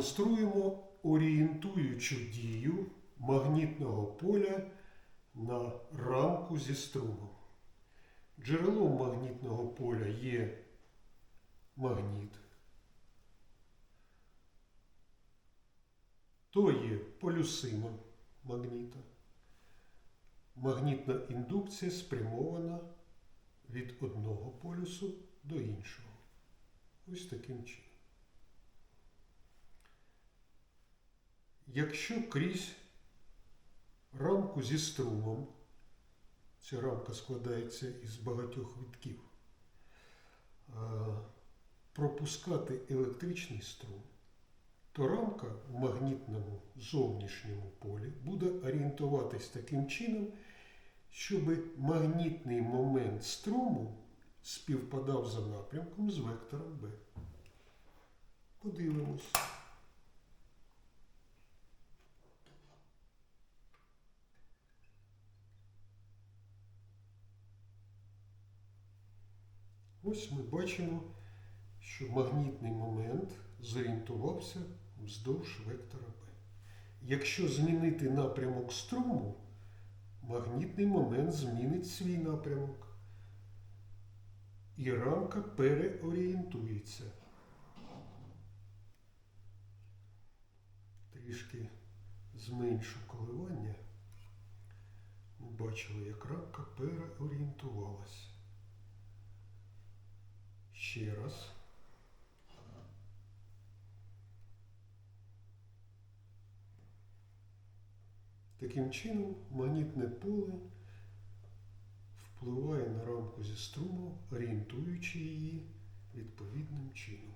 продемонструємо орієнтуючу дію магнітного поля на рамку зі струмом. Джерелом магнітного поля є магніт. То є полюсина магніта. Магнітна індукція спрямована від одного полюсу до іншого. Ось таким чином. Якщо крізь рамку зі струмом, ця рамка складається із багатьох витків, е, пропускати електричний струм, то рамка в магнітному зовнішньому полі буде орієнтуватись таким чином, щоб магнітний момент струму співпадав за напрямком з вектором B. Подивимось. Ось ми бачимо, що магнітний момент зорієнтувався вздовж вектора B. Якщо змінити напрямок струму, магнітний момент змінить свій напрямок. І рамка переорієнтується. Трішки зменшу коливання. Ми бачили, як рамка переорієнтувалася. Ще раз. Таким чином, магнітне поле впливає на рамку зі струму, орієнтуючи її відповідним чином.